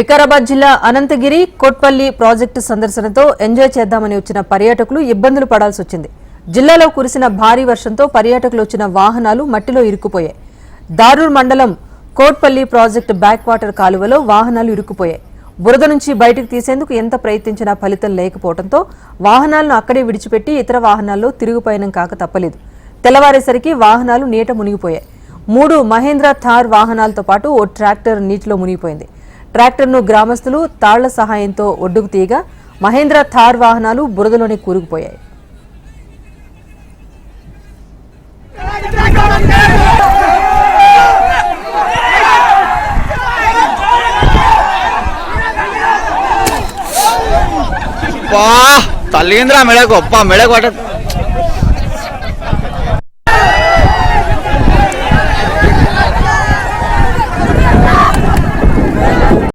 వికారాబాద్ జిల్లా అనంతగిరి కోట్పల్లి ప్రాజెక్టు సందర్శనతో ఎంజాయ్ చేద్దామని వచ్చిన పర్యాటకులు ఇబ్బందులు పడాల్సి వచ్చింది. జిల్లాలో కురిసిన భారీ వర్షంతో పర్యాటకులు వచ్చిన వాహనాలు మట్టిలో ఇరుక్కుపోయాయి. దారూర్ మండలం కోట్పల్లి ప్రాజెక్టు బ్యాక్ వాటర్ కాలువలో వాహనాలు ఇరుక్కుపోయాయి. బురద నుంచి బయటకు తీసేందుకు ఎంత ప్రయత్నించినా ఫలితం లేకపోవడంతో వాహనాలను అక్కడే విడిచిపెట్టి ఇతర వాహనాల్లో తిరుగుపయనం కాక తప్పలేదు. తెల్లవారేసరికి వాహనాలు నీట మునిగిపోయాయి. మూడు మహేంద్ర థార్ వాహనాలతో పాటు ఓ ట్రాక్టర్ నీటిలో మునిగిపోయింది. ట్రాక్టర్ను గ్రామస్తులు తాళ్ళ సహాయంతో ఒడ్డుకు తీయగా మహేంద్ర థార్ వాహనాలు బురదలోనే కూరుకుపోయాయి. తల్లింద్రా మెడ గొప్ప మెడ కొట్ట